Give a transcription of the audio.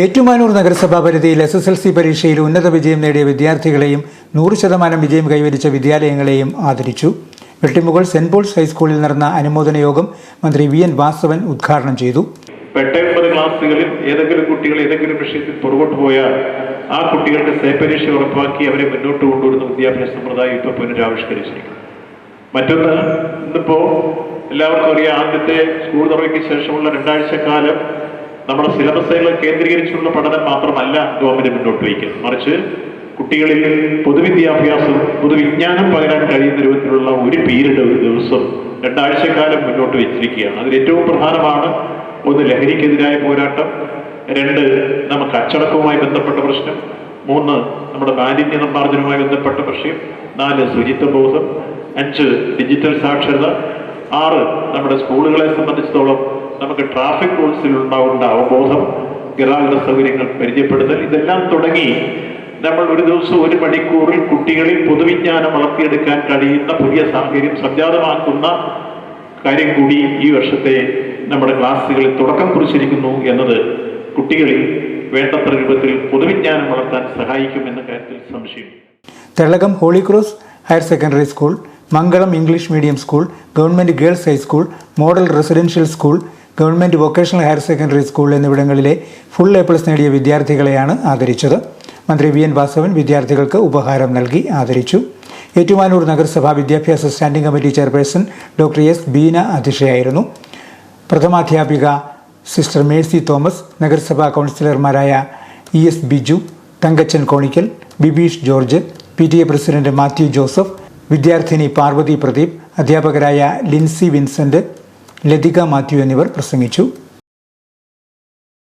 ഏറ്റുമാനൂർ നഗരസഭാ പരിധിയിൽ S S L C പരീക്ഷയിൽ ഉന്നത വിജയം നേടിയ വിദ്യാർത്ഥികളെയും നൂറ് ശതമാനം വിജയം കൈവരിച്ച വിദ്യാലയങ്ങളെയും ആദരിച്ചു. വെട്ടിമുകൾ സെന്റ് പോൾസ് ഹൈസ്കൂളിൽ നടന്ന അനുമോദന യോഗം മന്ത്രി വി എൻ വാസവൻ ഉദ്ഘാടനം ചെയ്തു. എട്ടൊമ്പത് ക്ലാസ്സുകളിൽ ഏതെങ്കിലും കുട്ടികൾ ഏതെങ്കിലും വിഷയത്തിൽ പുറകോട്ട് പോയാൽ ആ കുട്ടികളുടെ സേപരീക്ഷ ഉറപ്പാക്കി അവരെ മുന്നോട്ട് കൊണ്ടുവരുന്ന വിദ്യാഭ്യാസ സമ്പ്രദായം ഇപ്പോൾ പുനരാവിഷ്കരിച്ചിരിക്കുന്നു. മറ്റൊന്ന് ഇന്നിപ്പോ എല്ലാവർക്കും അറിയാം ആദ്യത്തെ സ്കൂൾ തുറയ്ക്ക് ശേഷമുള്ള രണ്ടാഴ്ച കാലം നമ്മുടെ സിലബസുകൾ കേന്ദ്രീകരിച്ചുള്ള പഠനം മാത്രമല്ല ഗവൺമെന്റ് മുന്നോട്ട് വയ്ക്കുന്നത് മറിച്ച് കുട്ടികളിൽ പൊതുവിദ്യാഭ്യാസം പൊതുവിജ്ഞാനം പകരാൻ കഴിയുന്ന രൂപത്തിലുള്ള ഒരു പീരീഡ് ഒരു ദിവസം രണ്ടാഴ്ചക്കാലം മുന്നോട്ട് വെച്ചിരിക്കുകയാണ്. അതിൽ ഏറ്റവും പ്രധാനമാണ് ഒന്ന് ലഹരിക്കെതിരായ പോരാട്ടം രണ്ട് നമുക്ക് അച്ചടക്കവുമായി ബന്ധപ്പെട്ട പ്രശ്നം മൂന്ന് നമ്മുടെ മാലിന്യ നിർമ്മാർജനവുമായി ബന്ധപ്പെട്ട പ്രശ്നം നാല് ശുചിത്വ ബോധം അഞ്ച് ഡിജിറ്റൽ സാക്ഷരത ആറ് നമ്മുടെ സ്കൂളുകളെ സംബന്ധിച്ചിടത്തോളം നമുക്ക് ട്രാഫിക് റൂൾസിൽ ഉണ്ടാവേണ്ട അവബോധം ഗതാഗത സൗകര്യങ്ങൾ പരിചയപ്പെടുത്തൽ ഇതെല്ലാം തുടങ്ങി നമ്മൾ ഒരു ദിവസം ഒരു മണിക്കൂറിൽ കുട്ടികളിൽ പൊതുവിജ്ഞാനം വളർത്തിയെടുക്കാൻ കഴിയുന്ന പുതിയ സാഹചര്യം സംജാതമാക്കുന്ന കാര്യം കൂടി ഈ വർഷത്തെ നമ്മുടെ ക്ലാസ്സുകളിൽ തുടക്കം കുറിച്ചിരിക്കുന്നു എന്നത് കുട്ടികളിൽ വേണ്ടത്ര രൂപത്തിൽ പൊതുവിജ്ഞാനം വളർത്താൻ സഹായിക്കും എന്ന കാര്യത്തിൽ സംശയം. Thelakom Holy Cross higher secondary school Mangalam English medium school government girls high school model residential school government vocational higher secondary school എന്നിവിടങ്ങളിലെ ഫുൾ എ പ്ലസ് നേടിയ വിദ്യാർത്ഥികളെയാണ് ആദരിച്ചത്. മന്ത്രി വി എൻ വാസവൻ വിദ്യാർത്ഥികൾക്ക് ഉപഹാരം നൽകി ആദരിച്ചു. ഏറ്റുമാനൂർ നഗരസഭാ വിദ്യാഭ്യാസ standing committee chairperson doctor S Beena അധ്യക്ഷയായിരുന്നു പ്രഥമാധ്യാപിക സിസ്റ്റർ മേഴ്സി തോമസ് നഗരസഭാ കൗൺസിലർമാരായ E S Biju Thankachan Konickal Bibeesh George P T A president Mathew Joseph വിദ്യാർത്ഥിനി പാർവതി പ്രദീപ് അധ്യാപകരായ ലിൻസി വിൻസെന്റ് ലതിക മാത്യു എന്നിവർ പ്രസംഗിച്ചു